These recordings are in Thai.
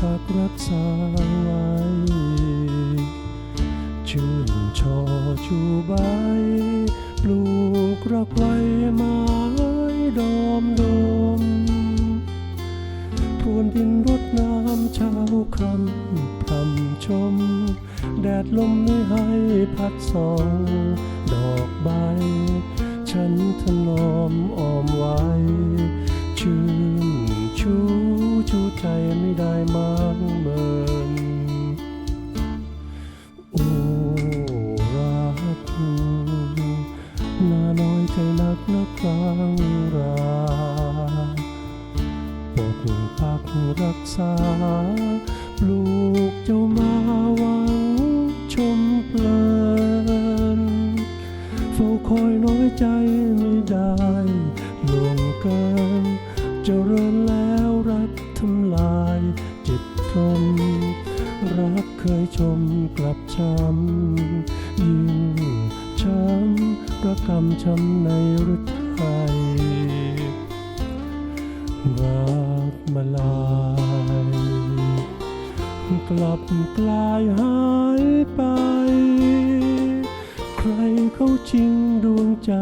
ทักรักษาไว้ชื่นชอชูใบปลูกรักไว้ไม้ดอมดมพรวนดินรดน้ำเช้าคำพรำชม แดดลมไม่ให้พัดสอง ดอกใบ ฉันถนอมอ้อมไว้ ชื่นชู ใจไม่ได้มางเมินโอ้รักนาน้อยใจนักนักกลางราปกปักรักษา ปลูกเจ้ามาหวังชมเพลินเฝ้าคอยน้อยใจไม่ได้ล่วงเกินเจริญแล้วรัก เคยชมกลับช้ำยิ่งช้ำระกำช้ำในฤทัยรักมาลายกลับกลายหายไป ใครเขาจริงดวงใจ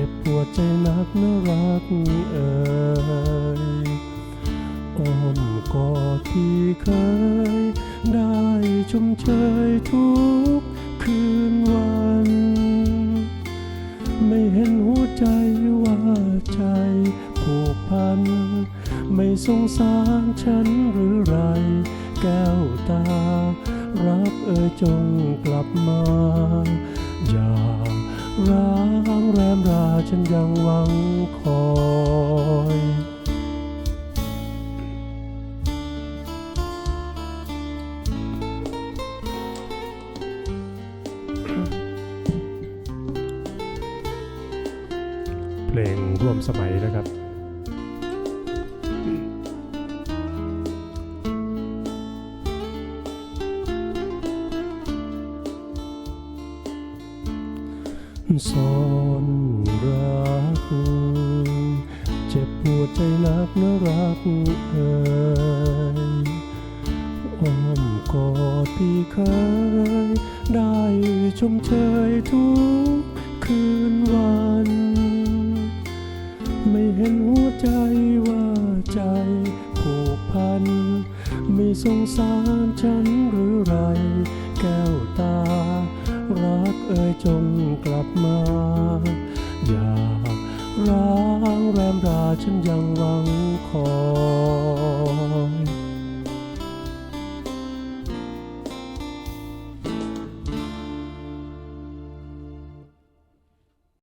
จ็บปวดใจนักนะรักเอ่ยอ้อมกอดที่เคย ได้ชมเชยทุกคืนวัน ไม่เห็นหัวใจว่าใจผูกพัน ไม่สงสารฉันหรือไร แก้วตา รักเอ่ยจงกลับมา ฉันยังหวังคอยเพลงร่วมสมัยนะครับ สอนรัก เจ็บปวดใจนักนะรักเอ่ยอ้อมกอดที่เคย ได้ชมเชยทุกคืนวัน ไม่เห็นหัวใจว่าใจผูกพัน ไม่สงสารฉัน อย่าร้างแรมราฉันยังหวังคอย